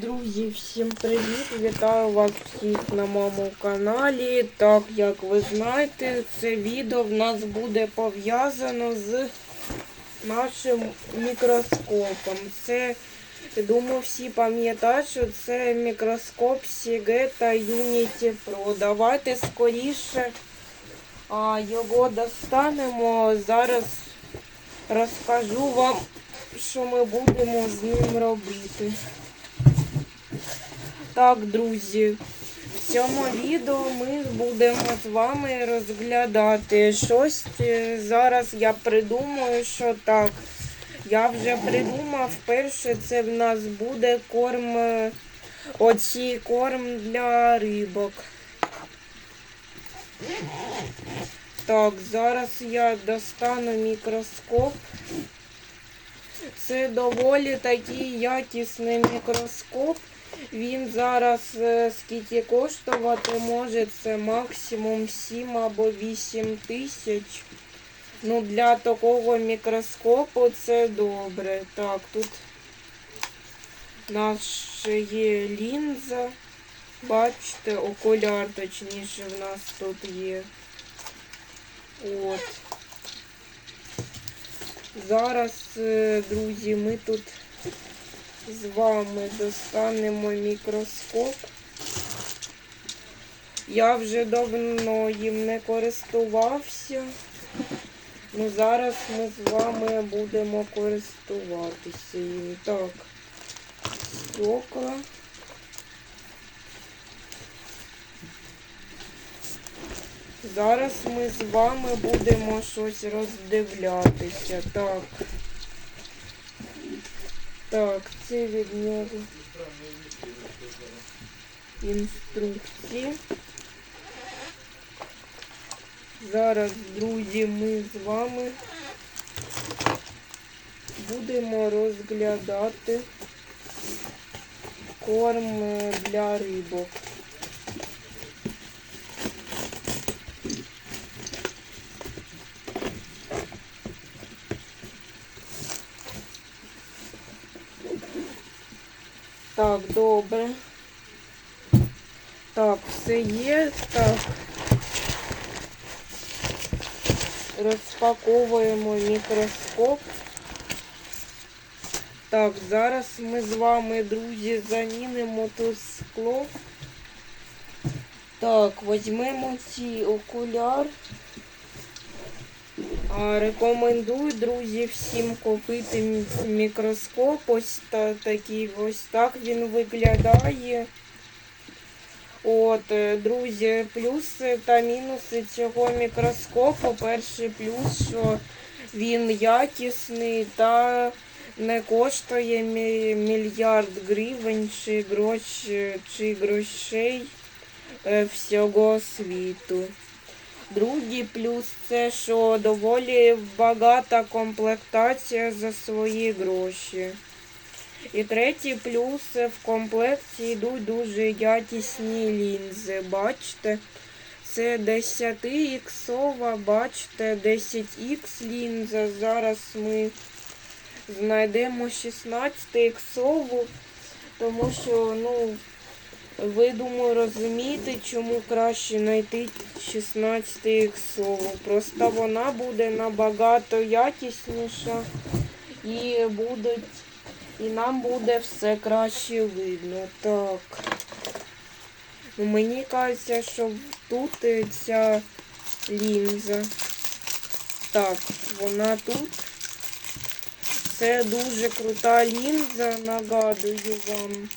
Друзі, всім привіт! Вітаю вас всіх на моєму каналі. Так, як ви знаєте, це відео в нас буде пов'язано з нашим мікроскопом. Це, думаю, всі пам'ятають, що це мікроскоп Sigeta Unity Pro. Давайте скоріше а, його достанемо. Зараз розкажу вам, що ми будемо з ним робити. Так, друзі, в цьому відео ми будемо з вами розглядати щось. е, Зараз я придумаю, що так. Я вже придумав, перше це в нас буде корм, е, оці корм для рибок. Так, зараз я достану мікроскоп. Це доволі такий якісний мікроскоп. Він зараз е, скільки коштувати може, це максимум 7 або 8 тисяч. Ну, для такого мікроскопу це добре. Так, тут нас є лінза. Бачите, окуляр, точніше, в нас тут є. От. Зараз, е, друзі, ми тут з вами достанемо мікроскоп. Я вже давно їм не користувався. Ну, зараз ми з вами будемо користуватися їм. Так, стекла. Зараз ми з вами будемо щось роздивлятися. Так. Так, це від нього інструкції. Зараз, друзі, ми з вами будемо розглядати корм для рибок. Так, добре. Так, все є. Так. Розпаковуємо мікроскоп. Так, зараз ми з вами, друзі, замінимо тут скло. Так, візьмемо ці окуляр. Рекомендую, друзі, всім купити мікроскоп. Ось та, такий, ось так він виглядає. От, е, друзі, плюси та мінуси цього мікроскопу. Перший плюс, що він якісний та не коштує мільярд гривень чи, грош, чи грошей е, всього світу. Другий плюс це, що доволі багата комплектація за свої гроші. І третій плюс е, в комплекті йдуть дуже якісні лінзи. Бачите, це 10 іксова, бачите, 10х лінза. Зараз ми знайдемо 16 іксову, тому що, ну, ви, думаю, розумієте, чому краще знайти 16 іксову. Просто вона буде набагато якісніша і будуть, і нам буде все краще видно. Так. Мені кажеться, що тут ця лінза. Так, вона тут. Це дуже крута лінза, нагадую вам.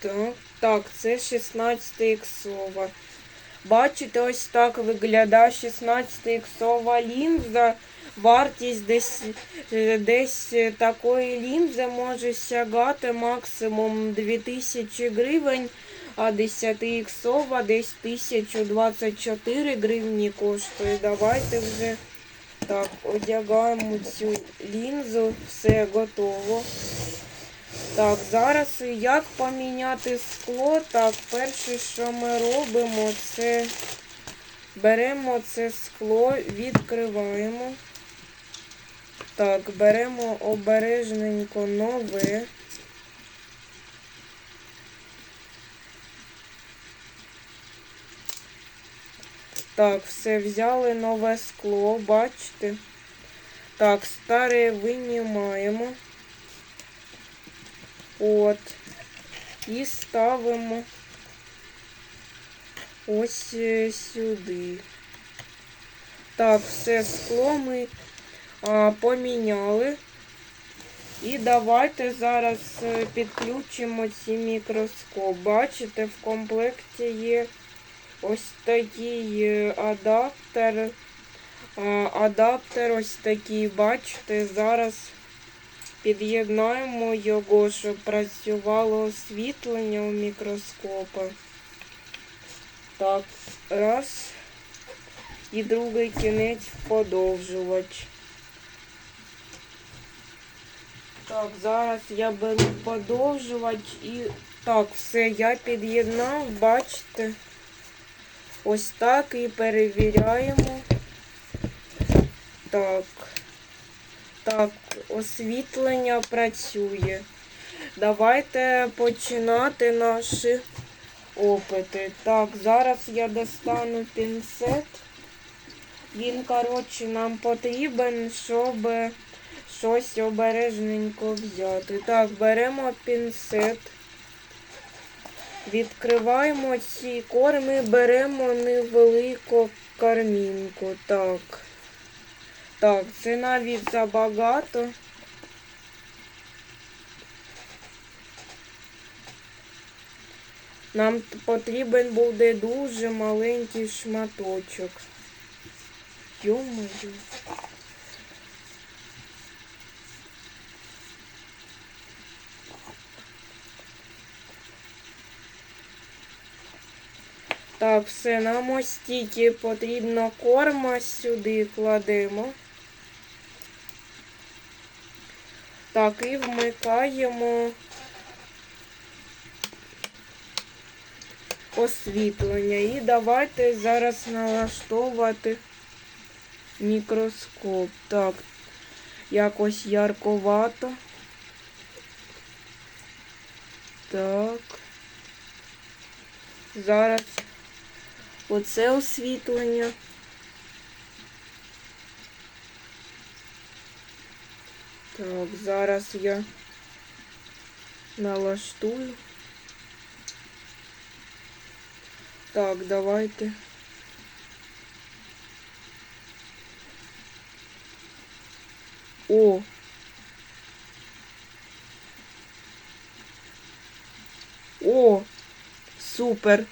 Так, так, це 16 іксова. Бачите, ось так виглядає 16 іксова лінза. Вартість десь, е, десь такої лінзи може сягати максимум 2000 гривень, а 10 іксова десь 1024 гривні коштує. Давайте вже так, одягаємо цю лінзу, все готово. Так, зараз як поміняти скло? Так, перше, що ми робимо, це беремо це скло, відкриваємо. Так, беремо обережненько нове. Так, все взяли нове скло, бачите? Так, старе винімаємо. От. І ставимо ось е, сюди. Так, все скло ми а, поміняли. І давайте зараз е, підключимо ці мікроскоп. Бачите, в комплекті є ось такий е, адаптер. Адаптер ось такий, бачите, зараз під'єднаємо його, щоб працювало освітлення у мікроскопа. Так, раз. І другий кінець в подовжувач. Так, зараз я беру подовжувач і... Так, все, я під'єднав, бачите. Ось так і перевіряємо. Так. Так, освітлення працює. Давайте починати наші опити. Так, зараз я достану пінцет. Він, коротше, нам потрібен, щоб щось обережненько взяти. Так, беремо пінцет. Відкриваємо ці корми, беремо невелику кармінку. Так. Так, це навіть забагато. Нам потрібен буде дуже маленький шматочок. Йо-моє. Так, все, нам ось стільки потрібно корма сюди кладемо. Так, і вмикаємо освітлення. І давайте зараз налаштовувати мікроскоп. Так, якось ярковато. Так. Зараз оце освітлення. Так, зараз я налаштую. Так, давайте. О! О! Супер!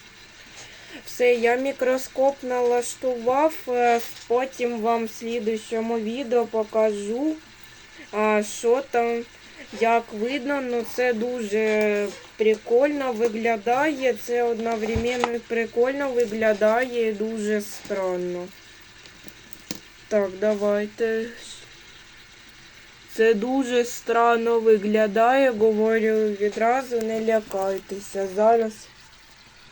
Все, я мікроскоп налаштував, е, потім вам в слідущому відео покажу, а, що там, як видно, ну це дуже прикольно виглядає, це одновременно прикольно виглядає і дуже странно. Так, давайте. Це дуже странно виглядає, говорю відразу, не лякайтеся. Зараз,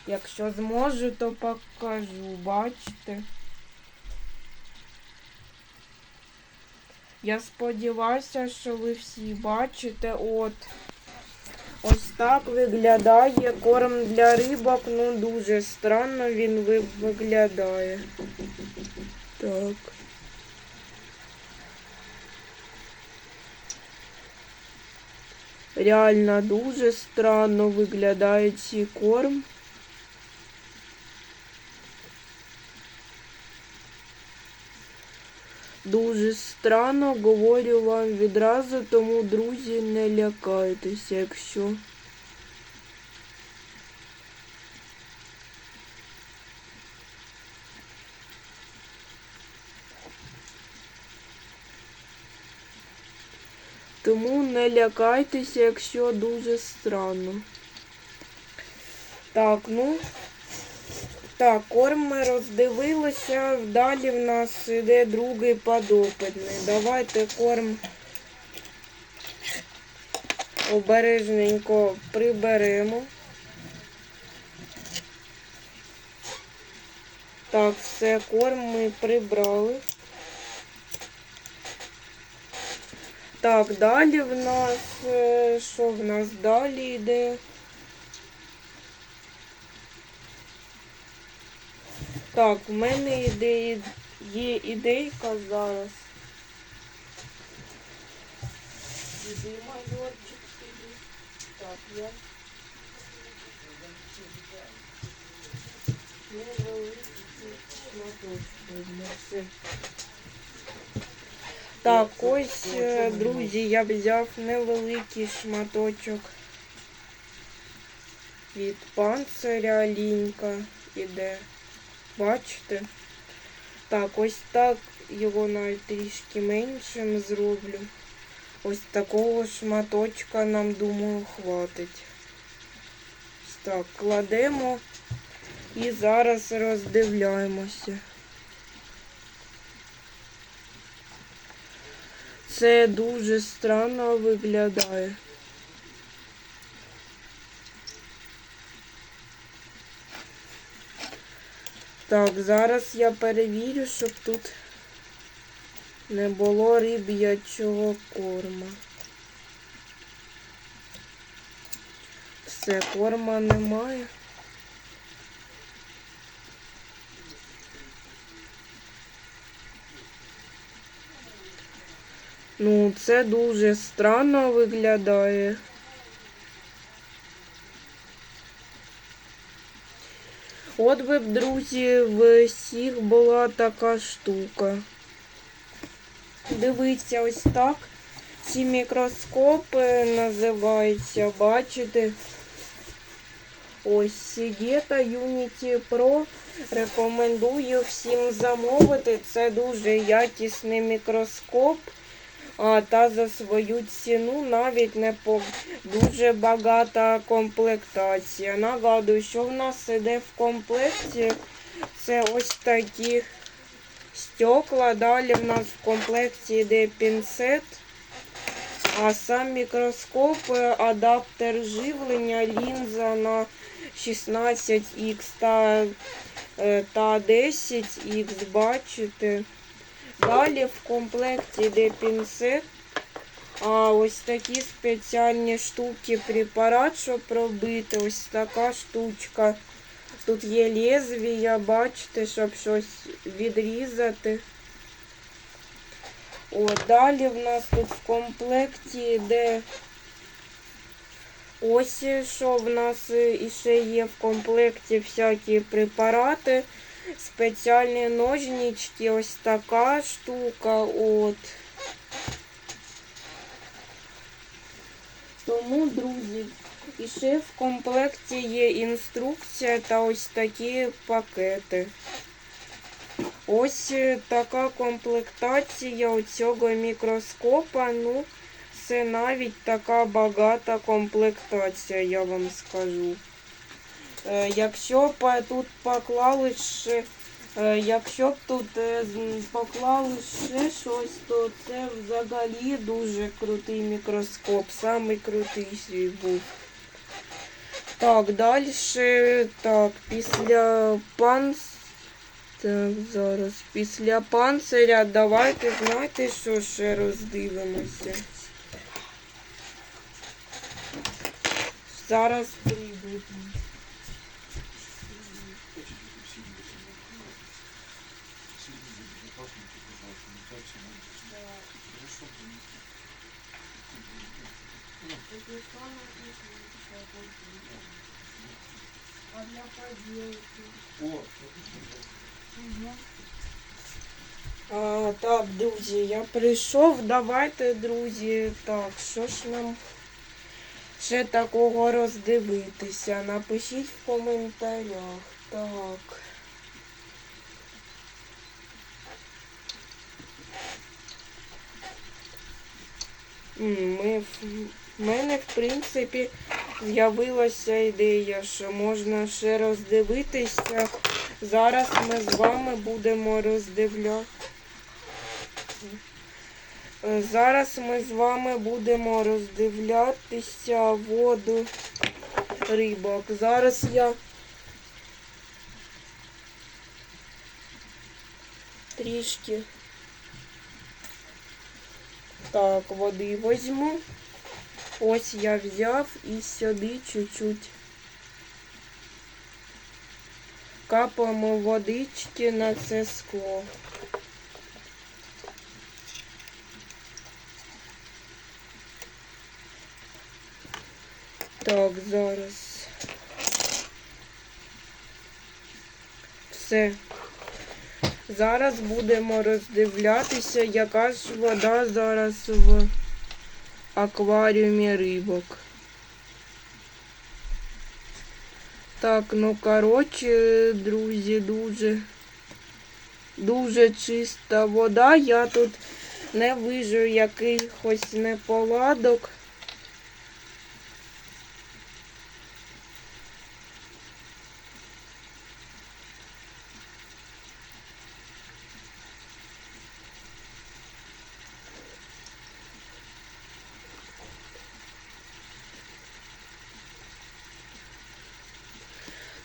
якщо зможу, то покажу, бачите? Я сподіваюся, що ви всі бачите. От. Ось так виглядає корм для рибок. Ну, дуже странно він виглядає. Так. Реально дуже странно виглядає цей корм. Дуже странно, говорю вам відразу, тому, друзі, не лякайтеся, якщо. Тому не лякайтеся, якщо дуже странно. Так, ну. Так, корм ми роздивилися. Далі в нас йде другий подопитний. Давайте корм обережненько приберемо. Так, все, корм ми прибрали. Так, далі в нас. е, Що в нас далі йде? Так, в мене іде, є ідейка зараз. Так, я. Так, ось, е, друзі, я взяв невеликий шматочок від панциря лінька іде. Бачите? Так, ось так його навіть трішки меншим зроблю. Ось такого шматочка нам, думаю, хватить. Так, кладемо і зараз роздивляємося. Це дуже странно виглядає. Так, зараз я перевірю, щоб тут не було риб'ячого корма. Все, корма немає. Ну, це дуже странно виглядає. От би б, друзі, в всіх була така штука. Дивіться, ось так. Ці мікроскопи називаються, бачите? Ось Сігета Unity Pro. Рекомендую всім замовити. Це дуже якісний мікроскоп. Та за свою ціну навіть не по дуже багата комплектація. Нагадую, що в нас іде в комплекті. Це ось такі стекла. Далі в нас в комплекті йде пінцет. А сам мікроскоп, е, адаптер живлення, лінза на 16х та, е, та 10х, бачите. Далі в комплекті йде пінцет. А ось такі спеціальні штуки, препарат, щоб робити. Ось така штучка. Тут є лезвія, бачите, щоб щось відрізати. О, далі в нас тут в комплекті йде ось що в нас іще є в комплекті всякі препарати, спеціальні ножнички, ось така штука. От. Тому, друзі, іще в комплекті є інструкція та ось такі пакети. Ось е, така комплектація у цього мікроскопа. Ну, це навіть така багата комплектація, я вам скажу. Е, Якщо тут поклали ще, е, якщо тут е, поклали ще щось, то це взагалі дуже крутий мікроскоп. Самий крутий свій був. Так, далі. Так, після панс. Так, зараз. Після панциря давайте знаєте, що ще роздивимося. Зараз прийдуть. А, так, друзі, я прийшов. Давайте, друзі. Так, що ж нам ще такого роздивитися? Напишіть в коментарях. Так. Ми, в мене, в принципі, з'явилася ідея, що можна ще роздивитися. Зараз ми з вами будемо роздивляти. Зараз ми з вами будемо роздивлятися воду рибок. Зараз я трішки Так, води візьму. Ось я взяв і сюди чуть-чуть. Капаємо водички на це скло. Так, зараз. Все. Зараз будемо роздивлятися, яка ж вода зараз в акваріумі рибок. Так, ну коротше, друзі, дуже дуже чиста вода. Я тут не вижу якихось неполадок.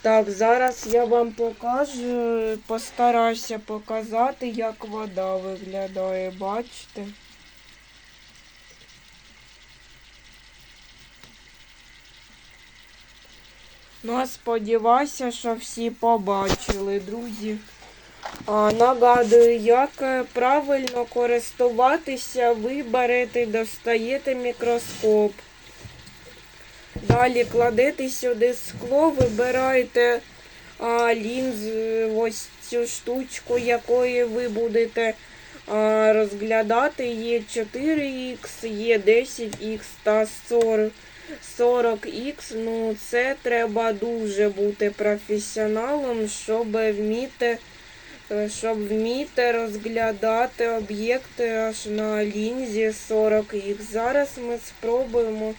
Так, зараз я вам покажу, постараюся показати, як вода виглядає, бачите? Ну, сподіваюся, що всі побачили, друзі. А, нагадую, як е, правильно користуватися, ви берете, достаєте мікроскоп. Далі кладете сюди скло, вибираєте а, лінз, ось цю штучку, якою ви будете а, розглядати. Є 4х, є 10х та 40. 40х, ну це треба дуже бути професіоналом, щоб вміти, е, щоб вміти розглядати об'єкти аж на лінзі 40х. Зараз ми спробуємо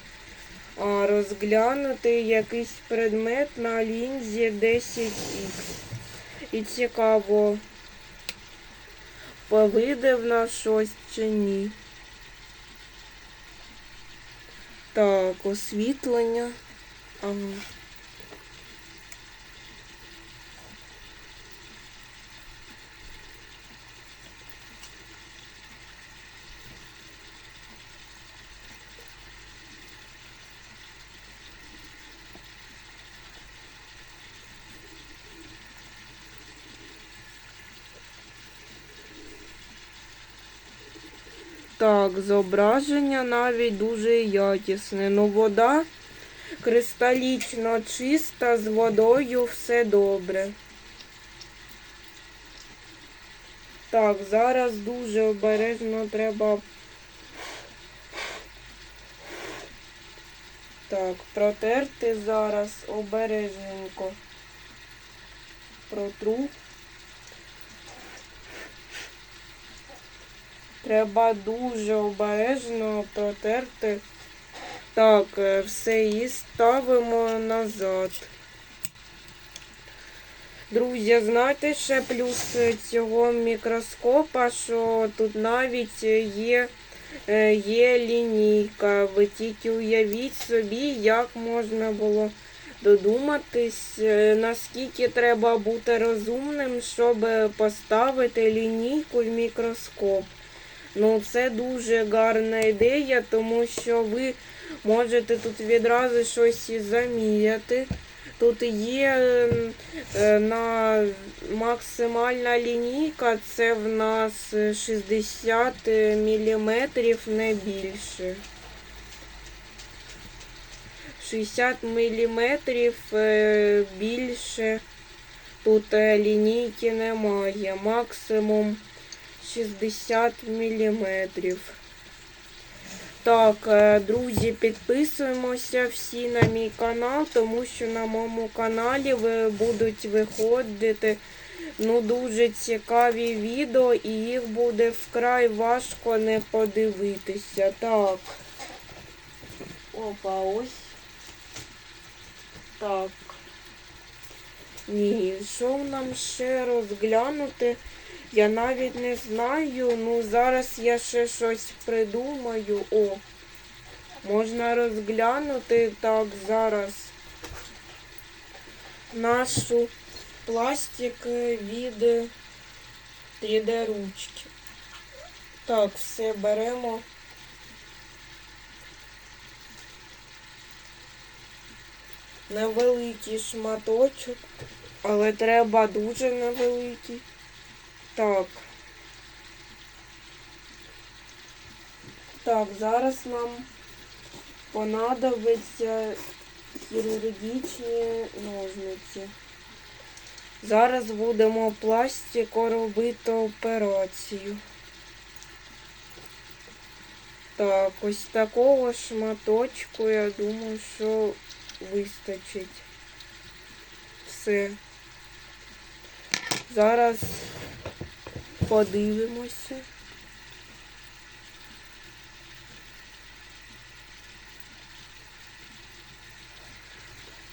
розглянути якийсь предмет на лінзі 10х. І цікаво, повиде в нас щось чи ні. Так, освітлення. Ага. Так, зображення навіть дуже якісне. Ну, вода кристалічно чиста, з водою все добре. Так, зараз дуже обережно треба. Так, протерти зараз обережненько. Протру. Треба дуже обережно протерти. Так, е, все і ставимо назад. Друзі, знаєте ще плюс цього мікроскопа, що тут навіть є, е, є лінійка. Ви тільки уявіть собі, як можна було додуматись, е, наскільки треба бути розумним, щоб поставити лінійку в мікроскоп. Ну, це дуже гарна ідея, тому що ви можете тут відразу щось заміряти. Тут є е, на максимальна лінійка, це в нас 60 мм, не більше. 60 мм більше тут е, лінійки немає. Максимум 60 міліметрів. Так, е, друзі, підписуємося всі на мій канал, тому що на моєму каналі будуть виходити ну, дуже цікаві відео і їх буде вкрай важко не подивитися. Так. Опа, ось. Так. Ні, що нам ще розглянути? Я навіть не знаю, ну зараз я ще щось придумаю. О, можна розглянути так зараз нашу пластик від 3D-ручки. Так, все беремо. Невеликий шматочок, але треба дуже невеликий. Так. Так, зараз нам понадобиться хірургічні ножниці. Зараз будемо пластико робити операцію. Так, ось такого шматочку, я думаю, що вистачить. Все. Зараз подивимося.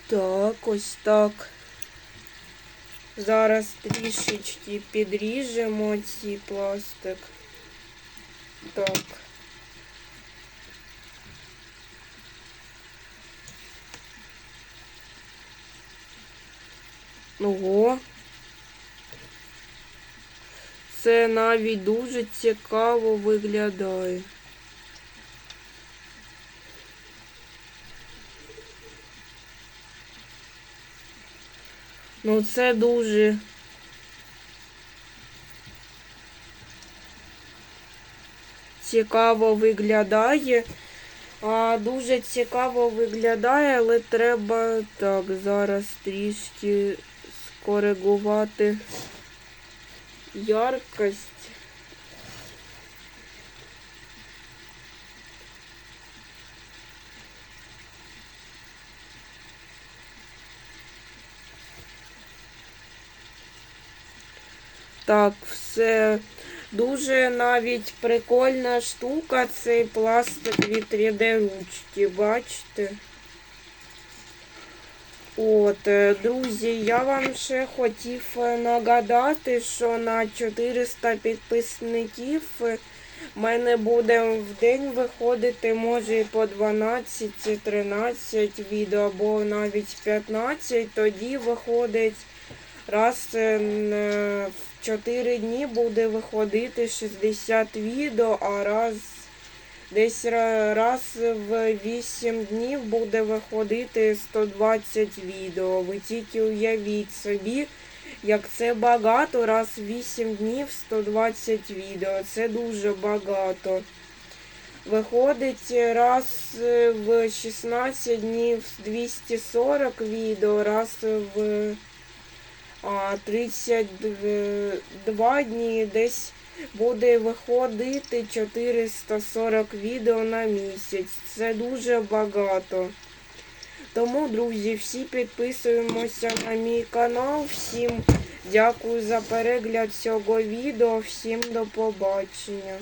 Так, ось так. Зараз трішечки підріжемо цей пластик. Так. Ого. Це навіть дуже цікаво виглядає. Ну це дуже. Цікаво виглядає. А, дуже цікаво виглядає, але треба так зараз трішки скоригувати яркость. Так, все дуже навіть прикольна штука цей пластик від 3D ручки, бачите? От, е, друзі, я вам ще хотів е, нагадати, що на 400 підписників е, в мене буде в день виходити, може і по 12-13 відео, або навіть 15, тоді виходить раз в 4 дні буде виходити 60 відео, а раз десь раз в 8 днів буде виходити 120 відео. Ви тільки уявіть собі, як це багато, раз в 8 днів 120 відео. Це дуже багато. Виходить раз в 16 днів 240 відео, раз в а 32 дні десь буде виходити 440 відео на місяць. Це дуже багато. Тому, друзі, всі підписуємося на мій канал. Всім дякую за перегляд цього відео. Всім до побачення.